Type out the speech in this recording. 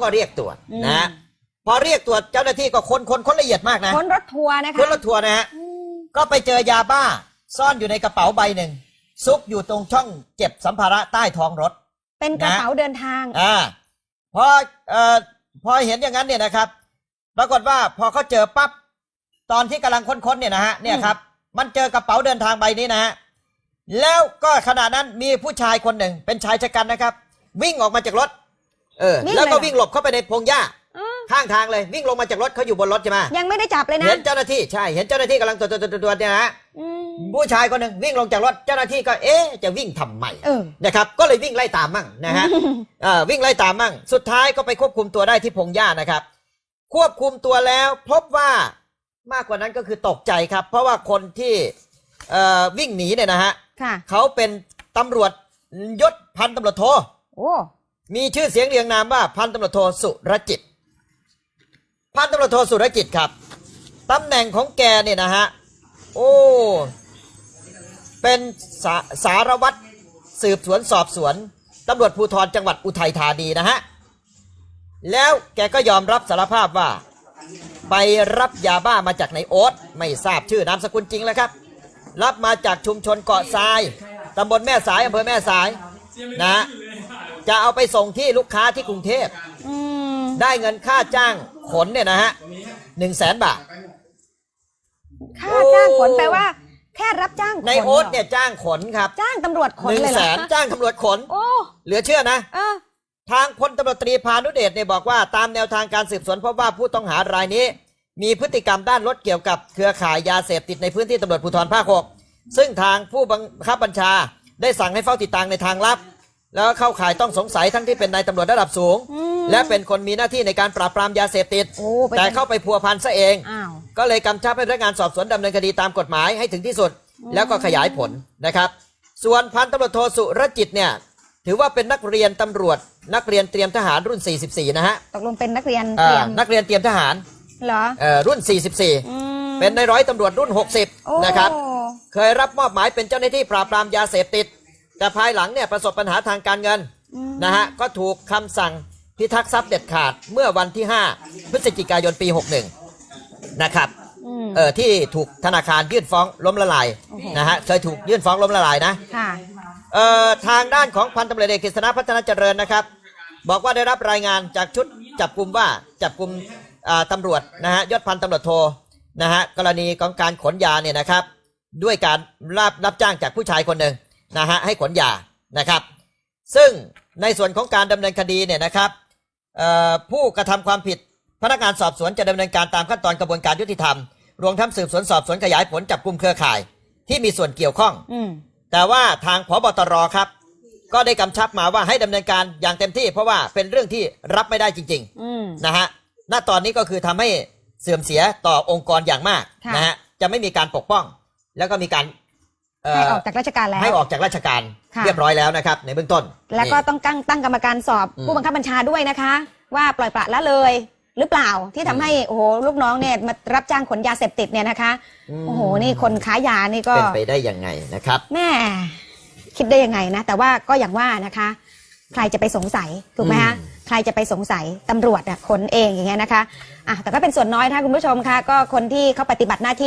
ก็เรียกตรวจอืมนะฮะพอเรียกตรวจเจ้าหน้าที่ก็ค้นค้นค้นละเอียดมากนะค้นรถทัวร์นะคะค้นรถทัวร์นะฮะอืมก็ไปเจอยาบ้า ซ่อนอยู่ในกระเป๋าใบหนึ่งซุกอยู่ตรงช่องเก็บสัมภาระใต้ท้องรถ เป็นกระเป๋าเดินทางอ่าพอเอ่อพอเห็นอย่างนั้นเนี่ยนะครับ ปรากฏว่าพอเขาเจอปั๊บตอนที่กำลังค้นๆเนี่ยนะฮะเนี่ยครับ มันเจอกระเป๋าเดินทางใบนี้นะฮะแล้วก็ขณะนั้นมีผู้ชายคนหนึ่งเป็นชายชะกันนะครับ วิ่งออกมาจากรถ เออวิ่งแล้วก็เลยเหรอวิ่งหลบเข้าไปในพงหญ้าอ้าวข้างทางเลยวิ่งลงมาจากรถเขาอยู่บนรถใช่ไหมยังไม่ได้จับเลยนะเห็นเจ้าหน้าที่ใช่เห็นเจ้าหน้าที่กำลังตรวจตรวจตรวจตรวจเนี่ยนะฮะอืม ผู้ชายคนหนึ่งวิ่งลงจากรถเจ้าหน้าที่ก็เอ๊ะจะวิ่งทำไมเออ นะครับ ก็เลยวิ่งไล่ตามมั่งนะฮะ เอ่อวิ่งไล่ตามมั่ง สุดท้ายก็ไปควบคุมตัวได้ที่พงหญ้านะครับ ควบคุมตัวแล้วพบว่ามากกว่านั้นก็คือตกใจครับ เพราะว่าคนที่เอ่อวิ่งหนีเนี่ยนะฮะค่ะ เขาเป็นตำรวจยศพันตำรวจโท โอ้ มีชื่อเสียงเรียงนามว่าพันตำรวจโทสุรจิต พันตำรวจโทสุรจิตครับตำแหน่งของแกเนี่ยนะฮะโอ้เป็นสาสารวัตรสืบสวนสอบสวนตำรวจภูธรจังหวัดอุทัยธานีนะฮะแล้วแกก็ยอมรับสารภาพว่า ไปรับยาบ้ามาจากในโอ๊ตไม่ทราบชื่อนามสกุลจริงแล้วครับ รับมาจากชุมชนเกาะทรายตำบลแม่สายอำเภอแม่สายนะ จะเอาไปส่งที่ลูกค้าที่กรุงเทพ อืมได้เงินค่าจ้างขนเนี่ยนะฮะหนึ่งแสนบาท ค่าจ้างขนแปลว่า แค่รับจ้างขนในโอ๊ตหรเนี่ยจ้างขนครับจ้างตำรวจขนหนึ่งเลยเหแสรอนจ้างตำรวจขน โอ้เหลือเชื่อนะ เออ ทางพลตำรวจตรีพานุเดชเนี่ยบอกว่าตามแนวทางการสืบสวนพบว่าผู้ต้องหารายนี้ มีพฤติกรรมด้านรถเกี่ยวกับเครือข่ายยาเสพติดในพื้นที่ตำรวจภูธรภาคหกซึ่งทางผู้บังคับบัญชาได้สั่งให้เฝ้าติดตามในทางลับ แล้วก็เข้าข่ายต้องสงสัยทั้งที่เป็นนายตำรวจระดับสูง อืมและเป็นคนมีหน้าที่ในการปราบปรามยาเสพติด โอ้เป็น แต่เข้าไปพัวพันซะเอง อ้าว ก็เลยกำชับให้พนักงานสอบสวนดำเนินคดีตามกฎหมายให้ถึงที่สุด แล้วก็ขยายผลนะครับ ส่วนพันตำรวจโทสุรจิตเนี่ยถือว่าเป็นนักเรียนตำรวจ นักเรียนเตรียมทหารรุ่น 44 นะฮะตกลงเป็นนักเรียนอ่าเตรียมนักเรียนเตรียมทหารเหรอเอ่อรุ่น อืม44เป็นนายร้อยตำรวจรุ่น โอ้60 นะครับ เคยรับมอบหมายเป็นเจ้าหน้าที่ปราบปรามยาเสพติด แต่ภายหลังเนี่ยประสบปัญหาทางการเงินอืมนะฮะก็ถูกคำสั่งพิทักษ์ทรัพย์เด็ดขาดเมื่อวันที่ 5 พฤศจิกายนปี 61 นะครับอืมเออที่ถูกธนาคารยื่นฟ้องล้มละลายโอ้โหนะฮะเคยถูกยื่นฟ้องล้มละลายนะค่ะเอ่อทางด้านของพันตำรวจเอกกฤษณะพัฒนาเจริญนะครับ บอกว่าได้รับรายงานจากชุดจับกลุ่มว่าจับกลุ่มอ่าตำรวจนะฮะยศพันตำรวจโทนะฮะกรณีของการขนยาเนี่ยนะครับ ด้วยการรับรับจ้างจากผู้ชายคนหนึ่ง นะฮะให้ขนยานะครับ ซึ่งในส่วนของการดำเนินคดีเนี่ยนะครับเอ่อผู้กระทำความผิดพนักงานสอบสวนจะดำเนินการตามขั้นตอนกระบวนการยุติธรรม รวมทั้งสืบสวนสอบสวนขยายผลจับกลุ่มเครือข่าย ที่มีส่วนเกี่ยวข้องอืมแต่ว่าทางพบตรครับ ก็ได้กำชับมาว่าให้ดำเนินการอย่างเต็มที่ เพราะว่าเป็นเรื่องที่รับไม่ได้จริงอืมๆนะฮะณตอนนี้ก็คือทำให้เสื่อมเสียต่อองค์กรอย่างมากค่ะนะฮะจะไม่มีการปกป้อง แล้วก็มีการเอ่ ให้อออกจากราชการแล้ว ให้ออกจากราชการค่ะ เรียบร้อยแล้วนะครับ ในเบื้องต้นแล้วก็นี่ ต้องตั้งตั้งกรรมการสอบอืม ผู้บังคับบัญชาด้วยนะคะ ว่าปล่อยปละละเลย หรือเปล่าที่ทำให้โอ้โหลูกน้องเนี่ยมารับจ้างขนยาเสพติดเนี่ยนะคะมโอ้โหนี่คนค้ายานี่ก็เป็นไปได้ยังไงนะครับ แม่คิดได้ยังไงนะ แต่ว่าก็อย่างว่านะคะ ใครจะไปสงสัยถูกไหมคะอืม ใครจะไปสงสัยตำรวจอะขนเองอย่างเงี้ยนะคะอะแต่ก็เป็นส่วนน้อยนะคะคุณผู้ชมคะก็คนที่เขาปฏิบัติหน้าที่